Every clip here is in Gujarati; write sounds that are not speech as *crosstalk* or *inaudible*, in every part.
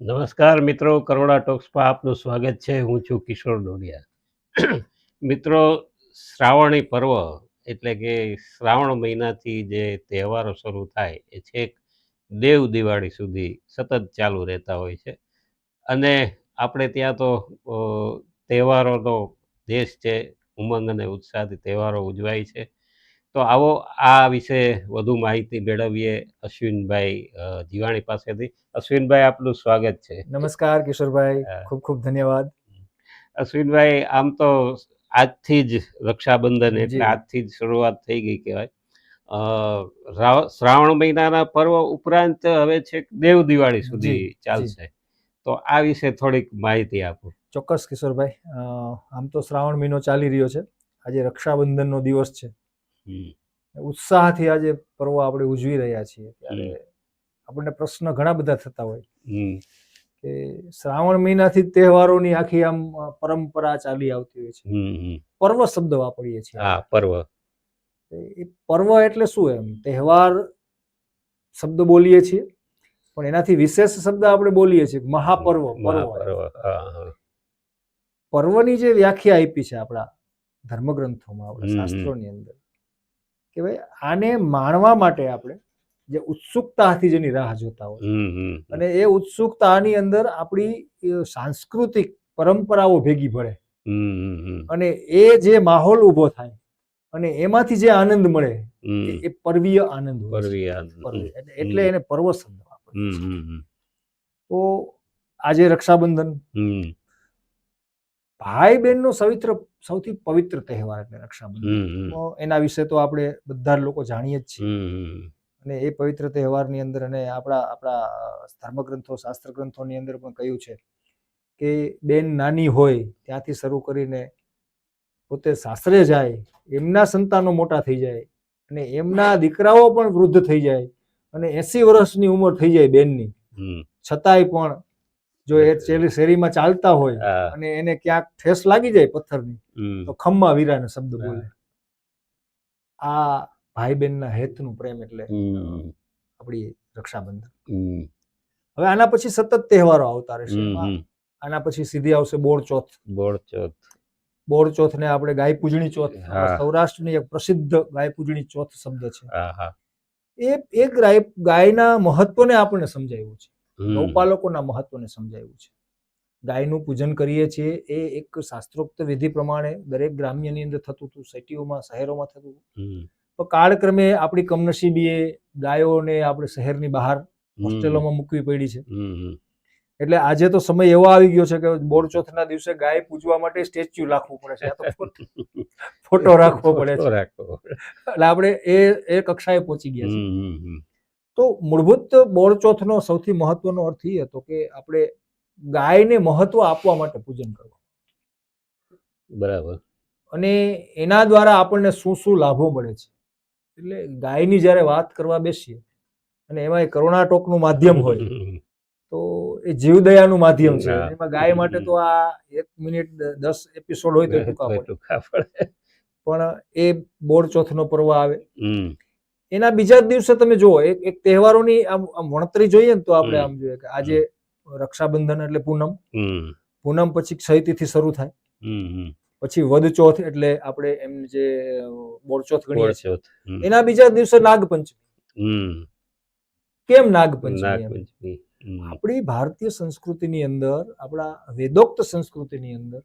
નમસ્કાર મિત્રો, કરોડા ટોક્સમાં આપનું સ્વાગત છે. હું છું કિશોર ડોડિયા મિત્રો, શ્રાવણી પર્વ એટલે કે શ્રાવણ મહિનાથી જે તહેવારો શરૂ થાય, એ છેક દેવ દિવાળી સુધી સતત ચાલુ રહેતા હોય છે. અને આપણે ત્યાં તો તહેવારોનો દેશ છે. ઉમંગ અને ઉત્સાહથી તહેવારો ઉજવાય છે. તો આવો આ વિશે વધુ માહિતી મેળવીએ અશ્વિનભાઈ જીવાણી પાસેથી. અશ્વિનભાઈ આપનું સ્વાગત છે. નમસ્કાર કિશોરભાઈ. ખૂબ ખૂબ ધન્યવાદ. અશ્વિનભાઈ આમ તો આજથી જ રક્ષાબંધન એટલે આજથી જ શરૂઆત થઈ ગઈ કહેવાય. શ્રાવણ મહિનાના પર્વ ઉપરાંત હવે છેક દેવ દિવાળી સુધી ચાલશે. તો આ વિશે થોડીક માહિતી આપો. ચોક્કસ કિશોરભાઈ. આમ તો શ્રાવણ મહિનો ચાલી રહ્યો છે. આજે રક્ષાબંધનનો દિવસ છે. ઉત્સાહથી આજે પર્વ આપણે ઉજવી રહ્યા છીએ ત્યારે આપણને પ્રશ્ન ઘણા બધા થતા હોય કે શ્રાવણ મહિનાથી તહેવારોની આખી આમ પરંપરા ચાલી આવતી હોય છે. પર્વ શબ્દ વાપરીએ છીએ હા પર્વ. એ પર્વ એટલે શું એમ? તહેવાર શબ્દ બોલીએ છીએ પણ એનાથી વિશેષ શબ્દ આપણે બોલીએ છીએ મહાપર્વ પર્વ. પર્વની જે વ્યાખ્યા આપી છે આપણા ધર્મગ્રંથોમાં આપણા. શાસ્ત્રોની અંદર કે ભાઈ આને માણવા માટે આપણે જે ઉત્સુકતાથી જેની રાહ જોતા હોય. અને એ ઉત્સુકતાની અંદર આપણી સાંસ્કૃતિક પરંપરાઓ ભેગી હમ. અને એ જે માહોલ ઊભો થાય અને એમાંથી જે આનંદ મળે એ- પર્વીય આનંદ. એટલે- એને પર્વ હમ. તો આજે રક્ષાબંધન હમ, ભાઈ બહેનનો સવિત્ર સૌથી પવિત્ર તહેવાર એટલે રક્ષાબંધન. તો એના વિશે તો આપણે બધા લોકો જાણીએ જ છીએ. અને એ પવિત્ર તહેવારની અંદર અને આપણા આપણા ધર્મગ્રંથો શાસ્ત્ર ગ્રંથોની અંદર પણ કહ્યું છે કે બેન નાની હોય ત્યાંથી શરૂ કરીને પોતે સાસરે જાય એમના સંતાનો મોટા થઈ જાય અને એમના દીકરાઓ પણ વૃદ્ધ થઈ જાય અને એસી વર્ષની ઉંમર થઈ જાય બેનની છતાંય પણ જો એ ચેલી શેરીમાં ચાલતા હોય અને એને ક્યાંક ઠેસ લાગી જાય પથ્થરની તો ખમ્મા વીરાનો શબ્દ બોલે. આ ભાઈ બહેનના હેતનું પ્રેમ એટલે આપણી રક્ષાબંધન. હવે આના પછી સતત તહેવારો આવતા રહેશે. આના પછી સીધી આવશે બોળ ચોથ. બોળ ચોથ. બોળ ચોથને આપણે ગાય પૂજણી ચોથ સૌરાષ્ટ્રની એક પ્રસિદ્ધ ગાય પૂજણી ચોથ શબ્દ છે. એ એક ગાય ગાયના મહત્વને આપણને સમજાવ્યું છે. ગૌપાલકોના મહત્વને સમજાવ્યું છે. ગાયનું પૂજન કરીએ છીએ એ એક શાસ્ત્રોક્ત વિધિ પ્રમાણે દરેક ગ્રામ્યની અંદર થતું હતું સિટીઓમાં શહેરોમાં થતું હતું. પણ તો કાળક્રમે આપણી કમનસીબીએ ગાયોને આપણે શહેરની બહાર હોસ્ટેલોમાં મૂકવી પડી છે. એટલે આજે તો સમય એવો આવી ગયો છે કે બોરચોથના દિવસે ગાય પૂજવા માટે સ્ટેચ્યુ રાખવું પડે છે. *laughs* ફોટો- રાખવો પડે છે. એટલે આપણે એ એ કક્ષાએ પહોંચી ગયા છે હમ, હમ, હમ. તો મૂળભૂત બોળચોથનો સૌથી મહત્વનો અર્થ એ હતો કે આપણે ગાયને મહત્વ આપવા માટે પૂજન કરવું બરાબર. અને એના દ્વારા આપણને શું શું લાભો મળે છે? એટલે ગાયની જ્યારે વાત કરવા બેસીએ અને એમાં એ કરુણાટોકનું માધ્યમ હોય *laughs* તો એ જીવદયાનું માધ્યમ છે. એમાં ગાય માટે તો આ એક મિનિટ દસ એપિસોડ હોય તો ટૂંકા પડે. *laughs* પણ એ બોળ ચોથનો પર્વ આવે. એના બીજા જ દિવસે તમે જુઓ એક એક તહેવારોની આમ વણતરી જોઈએ ને તો આપણે આમ જોઈએ કે આજે રક્ષાબંધન એટલે પૂનમ. પૂનમ પછી ક્ષય તિથિ શરૂ થાય. પછી વદ ચોથ એટલે આપણે એમ જે બોરચોથ ગણીએ છીએ. એના બીજા દિવસે નાગપંચમી. કેમ નાગપંચમી. આપણી ભારતીય સંસ્કૃતિની અંદર આપણા વેદોક્ત સંસ્કૃતિની અંદર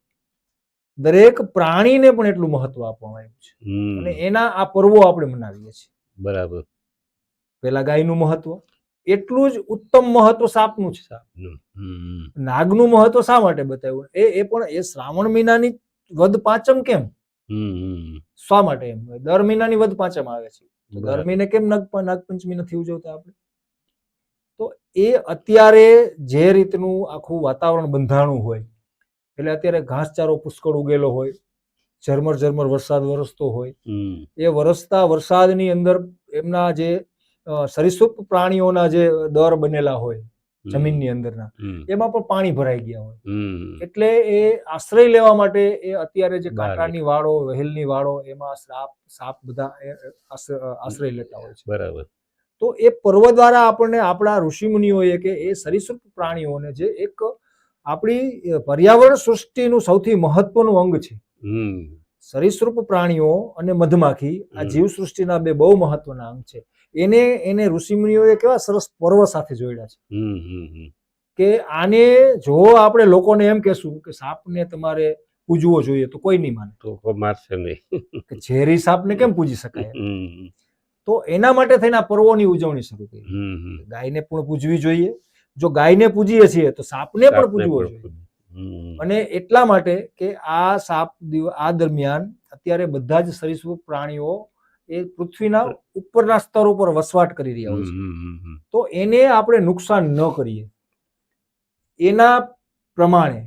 દરેક પ્રાણીને પણ એટલું મહત્વ આપવામાં આવ્યું છે. અને એના આ પર્વો આપણે મનાવીએ છીએ. બરાબર. પેલા ગાયનું મહત્વ. એટલું જ ઉત્તમ મહત્વ સાપનું છે. નાગનું મહત્વ શા માટે બતાવ્યું? એ એ પણ એ શ્રાવણ મહિનાની વદ પાંચમ કેમ. શા માટે એમ? દર મહિનાની વદ પાંચમ આવે છે. દર મહિને કેમ નાગ નાગપંચમી નથી ઉજવતા આપણે? તો એ અત્યારે જે રીતનું આખું વાતાવરણ બંધાણું હોય એટલે અત્યારે ઘાસચારો પુષ્કળ ઉગેલો હોય ઝરમર ઝરમર વરસાદ વરસતો હોય. એ વરસતા વરસાદની અંદર એમના જે અ, પ્રાણીઓના જે દર બનેલા હોય જમીનની અંદરના. એમાં પણ પાણી ભરાઈ ગયા હોય. એટલે એ આશ્રય લેવા માટે એ અત્યારે જે કાંટાની વાળો વહેલની વાળો એમાં સાપ સાપ બધા આશ્રય લેતા હોય છે. બરાબર. તો એ પર્વ દ્વારા આપણને આપણા ઋષિમુનિઓએ કે એ સરીસૃપ પ્રાણીઓને જે એક આપણી પર્યાવરણ સૃષ્ટિનું સૌથી મહત્વનું અંગ છે. સરીસૃપ પ્રાણીઓ અને મધમાખી આ જીવસૃષ્ટિના જીવ સૃષ્ટિના બે બહુ મહત્વના અંગ છે. એને એને ઋષિમુનિઓએ કેવા સરસ પર્વ સાથે જોડ્યા છે. કે આને જો આપણે લોકોને એમ કહેશું કે સાપને તમારે પૂજવો જોઈએ તો કોઈ નહીં માને. તો મારશે નહીં. કે ઝેરી સાપને કેમ પૂજી શકાય તો એના માટે થઈને આ પર્વોની ઉજવણી શરૂ કરી. ગાયને પણ પૂજવી જોઈએ. જો ગાયને પૂજીએ છીએ તો સાપને પણ પૂજવો જોઈએ. અને એટલા માટે કે આ સાપ આ દરમિયાન અત્યારે બધા જ સરીસૃપ પ્રાણીઓ એ પૃથ્વીના ઉપરના સ્તર ઉપર વસવાટ કરી રહ્યા હોય છે. તો એને આપણે નુકસાન ન કરીએ. એના પ્રમાણે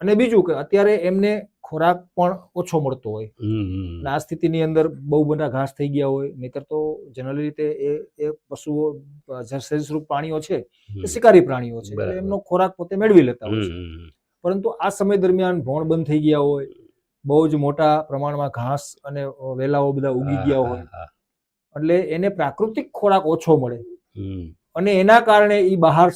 અને બીજું કે અત્યારે એમને ખોરાક પણ ઓછો મળતો હોય. અને આ સ્થિતિની અંદર બહુ બધા ઘાસ થઈ ગયા હોય નહીતર તો જનરલી રીતે એ એ પશુઓ સરીસૃપ પ્રાણીઓ છે એ શિકારી પ્રાણીઓ છે. એમનો ખોરાક પોતે મેળવી લેતા હોય છે. પરંતુ આ સમય દરમિયાન ભોણ બંધ થઈ ગયા હોય બહુ જ મોટા પ્રમાણમાં ઘાસ અને વેલાઓ બધા ઉગી ગયા હોય. એટલે એને પ્રાકૃતિક ખોરાક ઓછો મળે. અને એના કારણે એ બહાર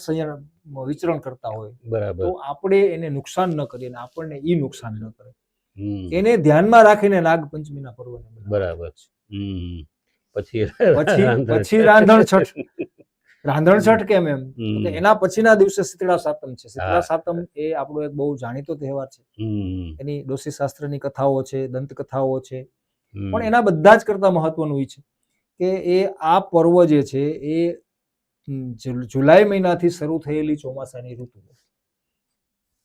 વિચરણ કરતા હોય. બરાબર. તો આપણે એને નુકસાન ન કરીએ અને આપણને ઈ નુકસાન ન કરે. એને ધ્યાનમાં રાખીને નાગપંચમીના પર્વને બરાબર. છે. પછી પછી- રાંધણ છઠ. રાંધણ છઠ. કેમ એમ? એના પછીના દિવસે શીતળા સાતમ છે. શીતળા સાતમ એ આપણો એક બહુ જાણીતો તહેવાર છે. એની ડોસી શાસ્ત્રની કથાઓ છે દંત કથાઓ છે પણ એના બધા જ કરતા મહત્વનું એ છે કે એ આ પર્વ જે છે એ જુલાઈ મહિનાથી શરૂ થયેલી ચોમાસાની ઋતુ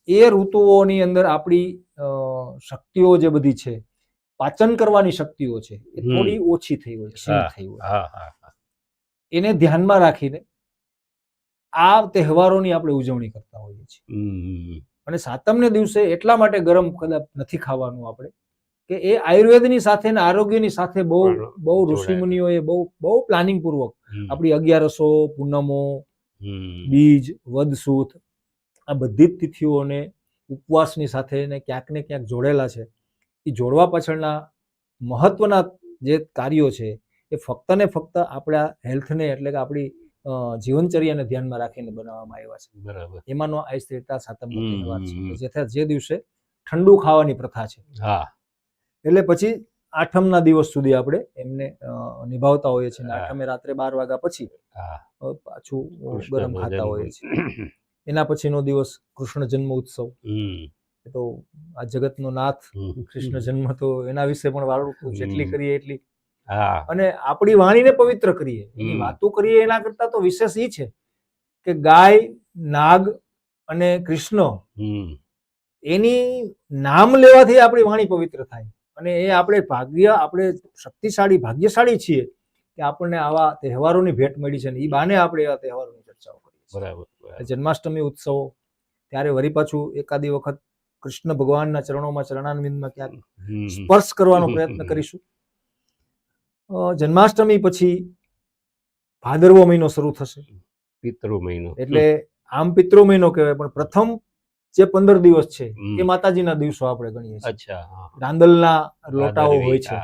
એ ઋતુઓની અંદર આપણી શક્તિઓ જે બધી છે પાચન કરવાની શક્તિઓ છે એ થોડી ઓછી થઈ હોય થઈ હોય. એને ધ્યાનમાં રાખીને આ તહેવારોની આપણે ઉજવણી કરતા હોઈએ છીએ. અને સાતમને દિવસે એટલા માટે ગરમ કદાચ નથી ખાવાનું આપણે કે એ આયુર્વેદની સાથે ને આરોગ્યની સાથે બહુ બહુ. ઋષિમુનિઓએ બહુ બહુ પ્લાનિંગ પૂર્વક આપણી અગિયારસો પૂનમો બીજ વદ આ બધી જ તિથિઓને ઉપવાસની સાથે ને ક્યાંક ને ક્યાંક જોડેલા છે એ જોડવા પાછળના મહત્વના જે કાર્યો છે એ ફક્ત ને ફક્ત આપણા હેલ્થને એટલે કે આપણી જીવનચર્યાને ધ્યાનમાં રાખીને બનાવવામાં આવ્યા છે. બરાબર. એમાંનો આ સ્થિરતા સાતમનો તહેવાર છે. જેથી જે દિવસે ઠંડુ ખાવાની પ્રથા છે. હા. એટલે પછી આઠમના દિવસ સુધી આપણે એમને નિભાવતા હોઈએ છીએ આઠમે રાત્રે બાર વાગ્યા પછી હા. પાછું ગરમ ખાતા હોઈએ છીએ. એના પછીનો દિવસ કૃષ્ણ જન્મ ઉત્સવ તો આ જગતનો નાથ કૃષ્ણ જન્મ તો એના વિશે પણ વાળું જેટલી કરીએ એટલી અને આપણી વાણીને પવિત્ર કરીએ. એની વાતો કરીએ એના કરતા તો વિશેષ એ છે કે ગાય નાગ અને કૃષ્ણ એની નામ લેવાથી આપણી વાણી પવિત્ર થાય. અને એ આપણે ભાગ્ય આપણે શક્તિશાળી ભાગ્યશાળી છીએ કે આપણને આવા તહેવારોની ભેટ મળી છે ને એ બાને આપણે એવા તહેવારોની ચર્ચાઓ કરીએ બરાબર. જન્માષ્ટમી ઉત્સવો ત્યારે વરી પાછું એકાદી વખત કૃષ્ણ ભગવાનના ચરણોમાં ચરણાનવિંદમાં ક્યાંક સ્પર્શ કરવાનો પ્રયત્ન કરીશું. જન્માષ્ટમી પછી ભાદરવો મહિનો શરૂ થશે. પિતૃ મહિનો. એટલે આમ પિતૃ મહિનો કહેવાય પણ પ્રથમ જે પંદર દિવસ છે એ માતાજીના દિવસો આપણે ગણીએ છીએ. અચ્છા રાંદલના લોટાઓ હોય છે.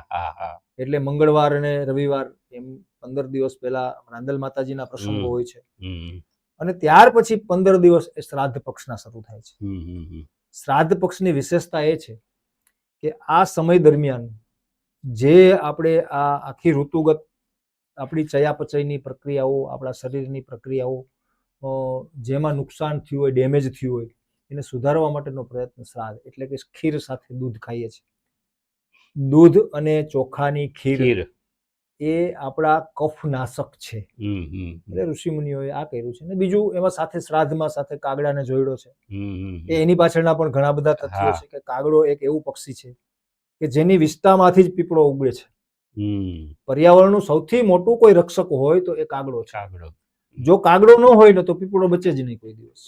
એટલે મંગળવાર અને રવિવાર એમ પંદર દિવસ પહેલા રાંદલ માતાજીના પ્રસંગો હોય છે. અને ત્યાર પછી પંદર દિવસ એ શ્રાદ્ધ પક્ષના શરૂ થાય છે. શ્રાદ્ધ પક્ષની વિશેષતા એ છે કે આ સમય દરમિયાન જે આપણે આ આખી ઋતુગત આપણી ચયાપચયની પ્રક્રિયાઓ આપણા શરીરની પ્રક્રિયાઓ જેમાં નુકસાન થયું હોય ડેમેજ થયું હોય એને સુધારવા માટેનો પ્રયત્ન શ્રાદ્ધ એટલે કે ખીર સાથે દૂધ ખાઈએ છીએ. દૂધ અને ચોખાની ખીર એ આપણા કફનાશક છે. એટલે ઋષિમુનિઓએ આ કર્યું છે. અને બીજું એમાં સાથે શ્રાદ્ધમાં સાથે કાગડાને જોયડો છે. એની પાછળના પણ ઘણા બધા તથ્યો. છે કે કાગડો એક એવું પક્ષી છે કે જેની વિસ્તારમાંથી જ પીપળો ઉગડે છે. પર્યાવરણનું સૌથી મોટું કોઈ રક્ષક હોય તો એ કાગડો છે. કાગડો. જો કાગડો ન હોય ને તો પીપળો બચે જ નહીં કોઈ દિવસ.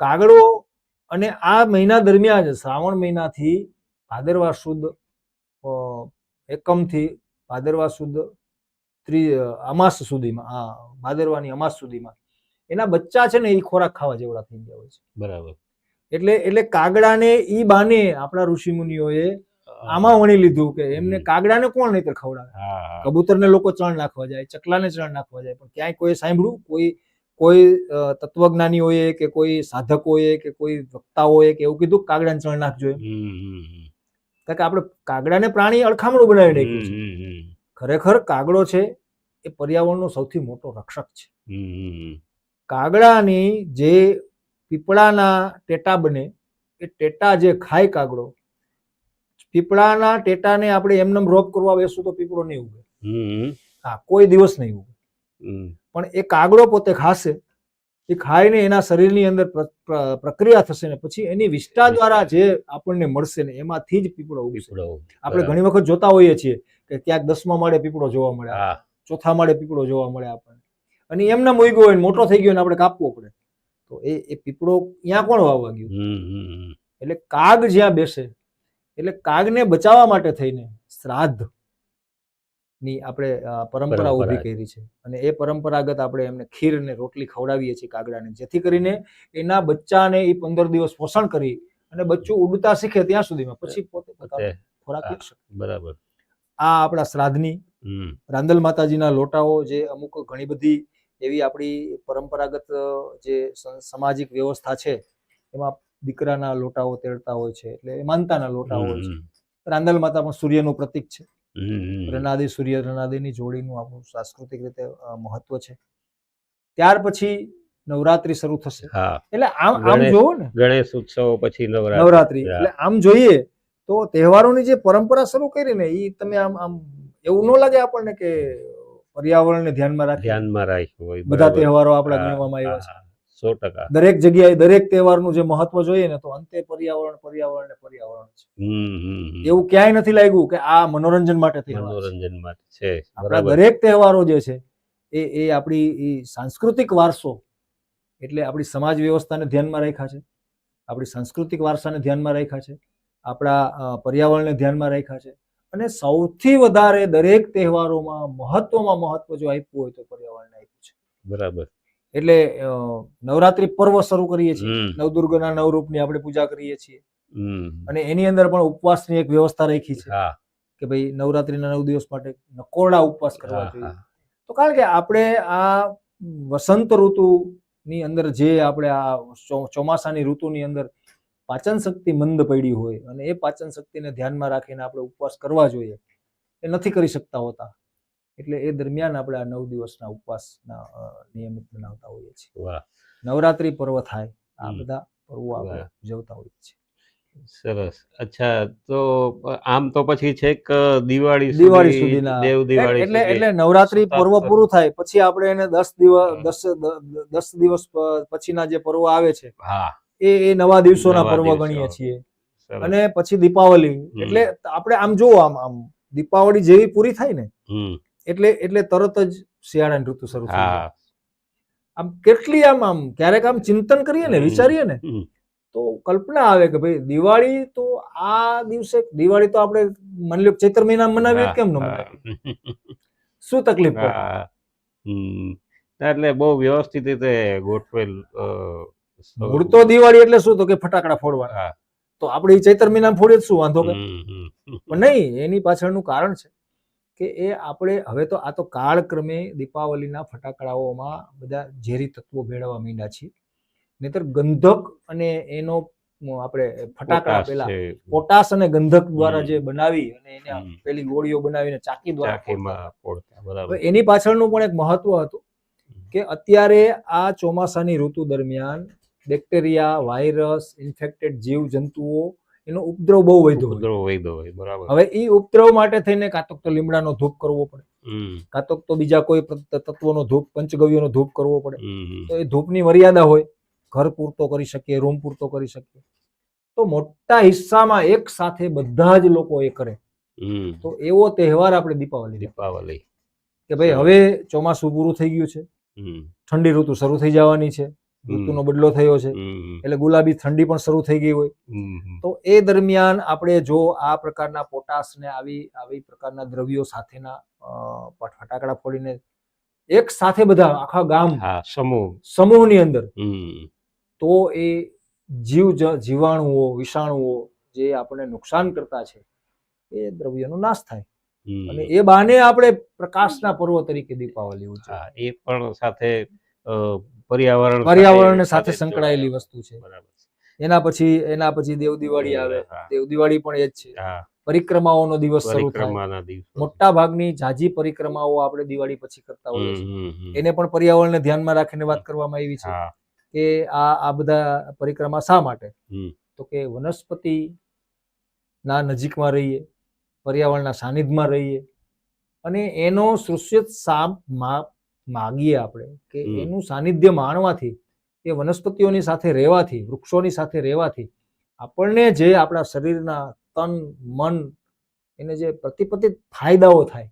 કાગડો અને આ મહિના દરમિયાન શ્રાવણ મહિનાથી ભાદરવા સુદ એકમથી ભાદરવા સુદ ત્રી અમાસ સુધીમાં આ ભાદરવાની અમાસ સુધીમાં એના બચ્ચા છે ને એ ખોરાક ખાવા જેવડા થઈ ગયા હોય છે. બરાબર. એટલે એટલે કાગડાને ઈ બાને આપણા ઋષિમુનિઓએ આમાં વણી લીધું કે એમને. કાગડાને કોણ નહીં ખવડાવે. કબૂતરને લોકો ચણ નાખવા જાય ચકલાને ચણ નાખવા જાય પણ ક્યાંય કોઈ સાંભળ્યું? કોઈ કોઈ તત્વજ્ઞાનીઓએ કે કોઈ સાધકોએ કે કોઈ વક્તાઓએ કે એવું કીધું કાગડાને ચણ નાખજો. કારણ કે આપણે કાગડાને પ્રાણી અળખામણું બનાવી નાખ્યું છે. ખરેખર કાગડો છે એ પર્યાવરણનો સૌથી મોટો રક્ષક છે. કાગડાની જે પીપળાના ટેટા બને એ ટેટા જે ખાય કાગડો પીપળાના ટેટાને આપણે એમનેમ રોપ કરવા બેસું તો પીપળો નહીં ઉગે. હા કોઈ દિવસ નહીં ઉગે. પણ એ કાગડો પોતે ખાશે એ ખાઈને એના શરીરની અંદર પ્ર- પ્ર- પ્રક્રિયા થશે ને પછી એની વિષ્ઠા દ્વારા જે આપણને મળશે ને એમાંથી જ પીપળો ઉગશે. આપણે ઘણી વખત જોતા હોઈએ છીએ કે ક્યાંક દસમા માળે પીપળો જોવા મળે હા. ચોથા માળે પીપળો જોવા મળે આપણને. અને એમને મૂક્યો હોય મોટો થઈ ગયો ને આપણે કાપવો પડે. તો એ એ પીપળો ત્યાં કોણ વાવવા ગયું. એટલે કાગ જ્યાં બેસે એટલે કાગને બચાવવા માટે થઈને શ્રાદ્ધની આપણે પરંપરા ઊભી કરી છે. અને એ પરંપરાગત આપણે એમને ખીર ને રોટલી ખવડાવીએ છીએ કાગડાને જેથી કરીને એના બચ્ચાને એ પંદર દિવસ પોષણ કરી અને બચ્ચું ઉડતા શીખે ત્યાં સુધીમાં. પછી પોતે ખોરાક લઈ શકે. બરાબર. આ આપણા શ્રાદ્ધની રાંદલ માતાજીના લોટાઓ જે અમુક ઘણી બધી એવી આપણી પરંપરાગત જે સામાજિક વ્યવસ્થા છે એમાં દીકરાના લોટાઓ તેડતા હોય છે એટલે માનતાના લોટા હોય છે. રાંદલ માતા પણ સૂર્યનું પ્રતીક છે. રનાદી સૂર્ય રનાદીની જોડીનું આપણું સાંસ્કૃતિક રીતે મહત્વ છે. ત્યાર પછી નવરાત્રી શરૂ થશે. એટલે આમ આમ જોવો ને. ગણેશ ઉત્સવ પછી નવરાત્રી. નવરાત્રી. એટલે આમ જોઈએ તો તહેવારોની જે પરંપરા શરૂ કરી ને એ તમે આમ આમ એવું ન લાગે આપણને કે પર્યાવરણને ધ્યાનમાં રાખી ધ્યાનમાં રાખ્યું હોય બધા તહેવારો આપણા ગણવામાં આવ્યા છે સો ટકા. દરેક જગ્યાએ દરેક તહેવારનું જે મહત્વ જોઈએ ને તો અંતે પર્યાવરણ પર્યાવરણ ને પર્યાવરણ છે. એવું ક્યાંય નથી લાગ્યું કે આ મનોરંજન માટે તહેવાર મનોરંજન માટે છે આપણા દરેક તહેવારો જે છે એ એ આપણી સાંસ્કૃતિક વારસો એટલે આપણી સમાજ વ્યવસ્થાને ધ્યાનમાં રાખ્યા છે આપણી સાંસ્કૃતિક વારસાને ધ્યાનમાં રાખ્યા છે આપણા પર્યાવરણને ધ્યાનમાં રાખ્યા છે અને સૌથી વધારે દરેક તહેવારોમાં મહત્વમાં મહત્વ જો આપ્યું હોય તો પર્યાવરણને આપ્યું છે. બરાબર. એટલે નવરાત્રી પર્વ શરૂ કરીએ છીએ. નવદુર્ગના નવરૂપની આપણે પૂજા કરીએ છીએ. અને એની અંદર પણ ઉપવાસની એક વ્યવસ્થા રાખી છે કે ભાઈ નવરાત્રીના નવ દિવસ માટે નકોરડા ઉપવાસ કરવા જોઈએ. તો કારણ કે આપણે આ વસંત ઋતુની અંદર જે આપણે આ ચોમાસાની ઋતુની અંદર પાચન શક્તિ મંદ પડી હોય અને એ પાચન શક્તિને ધ્યાનમાં રાખીને આપણે ઉપવાસ કરવા જોઈએ એ નથી કરી શકતા હોતા. એટલે એ દરમિયાન આપણે આ નવ દિવસના ઉપવાસના નિયમિત બનાવતા હોઈએ છીએ. નવરાત્રી પર્વ થાય આ બધા પર્વો આપણે. ઉજવતા હોઈએ છીએ. સરસ. અચ્છા તો આમ તો પછી છેક કે દિવાળી દિવાળી સુધીના. દેવ દિવાળી એટલે. એટલે નવરાત્રી પર્વ પૂરું. થાય પછી આપણે એને દસ દિવસ. દસ દસ દિવસ પછીના જે પર્વ આવે છે હા. એ એ નવા દિવસોના પર્વ ગણીએ છીએ. અને પછી દીપાવલી. એટલે આપણે આમ જોવો આમ આમ દીપાવળી જેવી પૂરી થાય ને એટલે એટલે તરત જ શિયાળાની ઋતુ શરૂ થાય આમ કેટલી આમ આમ ક્યારેક આમ ચિંતન કરીએ ને વિચારીએ ને તો કલ્પના આવે કે ભાઈ દિવાળી તો આ દિવસે દિવાળી તો આપણે માની લો ચૈત્ર મહિનામાં મનાવીએ કેમ ન મનાવીએ? *laughs* શું તકલીફ પડે? એટલે બહુ વ્યવસ્થિત રીતે ગોઠવેલ મૂળ તો દિવાળી એટલે શું તો કે ફટાકડા ફોડવાના. તો આપણે ચૈતર મહિના ફોડીએ શું વાંધો કે. પણ નહીં એની પાછળનું કારણ છે કે એ આપણે હવે તો આ તો કાળક્રમે દીપાવલીના ફટાકડાઓમાં બધા ઝેરી તત્વો ભેળવવા માંડ્યા છીએ. નહીતર ગંધક અને એનો આપણે ફટાકડા પેલા. પોટાશ અને ગંધક દ્વારા જે બનાવી અને એને પેલી ગોળીઓ બનાવીને ચાકી દ્વારા એની પાછળનું પણ એક મહત્વ હતું કે અત્યારે આ ચોમાસાની ઋતુ દરમિયાન બેક્ટેરિયા વાયરસ ઇન્ફેક્ટેડ જીવ જંતુઓ એનો ઉપદ્રવ બહુ વધ્યો ઉપદ્રવ વધ્યો હોય બરાબર. હવે એ ઉપદ્રવ માટે થઈને કાં તો લીમડાનો ધૂપ કરવો પડે. કાતોક કાં તો બીજા કોઈ તત્વોનો ધૂપ પંચગવ્યનો ધૂપ કરવો પડે. તો એ ધૂપની મર્યાદા હોય. ઘર પૂરતો કરી શકીએ રૂમ પૂરતો કરી શકીએ. તો મોટા હિસ્સામાં એક સાથે બધા જ લોકો એ કરે. તો એવો તહેવાર આપણે દીપાવલી દીપાવલી. કે ભાઈ હવે ચોમાસું પૂરું થઈ ગયું છે. ઠંડી ઋતુ શરૂ થઈ જવાની છે. ઋતુનો બદલો થયો છે. એટલે ગુલાબી ઠંડી પણ શરૂ થઈ ગઈ હોય. તો એ દરમિયાન આપણે જો આ પ્રકારના પોટાશ ને આવી આવી પ્રકારના દ્રવ્યો સાથેના ફટાકડા ફોડીને એક સાથે બધા આખા ગામ સમૂહ. સમૂહની અંદર તો એ જીવ જીવાણુઓ વિષાણુઓ જે આપણને નુકસાન કરતા છે એ દ્રવ્યનો નાશ થાય. અને એ બાને આપણે પ્રકાશના પર્વ તરીકે દીપાવલી ઉજવીએ. એ પણ સાથે પર્યાવરણ પર્યાવરણ સાથે સંકળાયેલી વસ્તુ છે. બરાબર એના પછી એના પછી દેવ દિવાળી આવે. દેવ દિવાળી પણ એ જ છે. પરિક્રમાઓનો દિવસ શરૂ થાય. મોટા ભાગની જાજી પરિક્રમાઓ આપણે દિવાળી પછી કરતા હોઈએ છીએ. એને પણ પર્યાવરણને ધ્યાનમાં રાખીને વાત કરવામાં આવી છે કે આ આ બધા પરિક્રમા શા માટે? તો કે વનસ્પતિ ના નજીકમાં રહીએ પર્યાવરણના સાનિધ્યમાં રહીએ અને એનો સૃષ્યત સાપ મા- માગીએ આપણે કે એનું સાનિધ્ય માણવાથી એ વનસ્પતિઓની સાથે રહેવાથી વૃક્ષોની સાથે રહેવાથી આપણને જે આપણા શરીરના તન મન એને જે પ્રતિપતિ ફાયદાઓ થાય.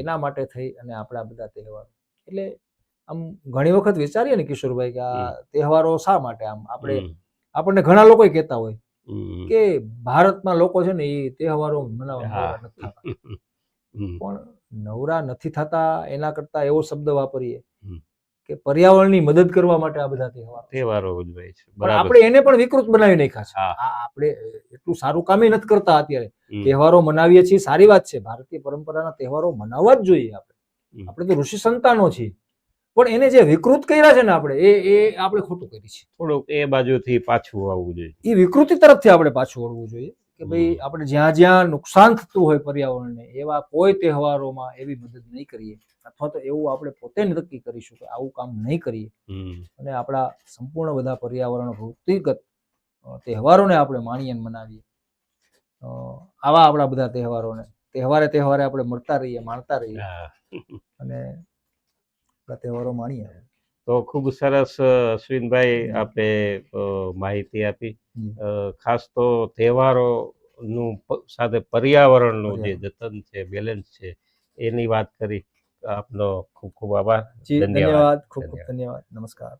એના માટે થઈ અને આપણા બધા તહેવારો. એટલે આમ ઘણી વખત વિચારીએ ને કિશોરભાઈ કે આ તહેવારો શા માટે આમ આપણે આપણને ઘણા લોકો કહેતા હોય કે ભારતમાં લોકો છે ને એ તહેવારો મનાવવા નથી પણ નવરા નથી થતા એના કરતા એવો શબ્દ વાપરીએ. કે પર્યાવરણની મદદ કરવા માટે આ બધા તહેવારો તહેવારો ઉજવાય છે. પણ આપણે એને પણ વિકૃત બનાવી નાખ્યા છે. આપણે એટલું સારું કામ નથી કરતા અત્યારે. તહેવારો મનાવીએ છીએ સારી વાત છે. ભારતીય પરંપરાના તહેવારો મનાવવા જ જોઈએ આપણે. આપણે તો ઋષિ સંતાનો છીએ. પણ એને જે વિકૃત કર્યા છે ને આપણે એ એ આપણે ખોટું કરી છે. થોડુંક એ બાજુથી પાછું આવવું જોઈએ. એ વિકૃતિ તરફથી આપણે પાછું વળવું જોઈએ. કે ભાઈ આપણે જ્યાં જ્યાં નુકસાન થતું હોય પર્યાવરણને એવા કોઈ તહેવારોમાં એવી મદદ નહીં કરીએ. અથવા તો એવું આપણે પોતે નક્કી કરીશું કે આવું કામ નહીં કરીએ. અને આપણા સંપૂર્ણ બધા પર્યાવરણ વૃત્તિગત તહેવારોને આપણે માણીએ મનાવીએ. આવા આપણા બધા તહેવારોને. તહેવારે તહેવારે આપણે મળતા રહીએ માણતા રહીએ. અને તહેવારો માણીએ. તો ખૂબ સરસ અશ્વિનભાઈ. આપે માહિતી આપી. ખાસ તો તહેવારોનું સાથે પર્યાવરણનું જે જતન છે બેલેન્સ છે એની વાત કરી. આપનો ખૂબ ખૂબ આભાર. ધન્યવાદ. ખૂબ ખૂબ. ધન્યવાદ. નમસ્કાર.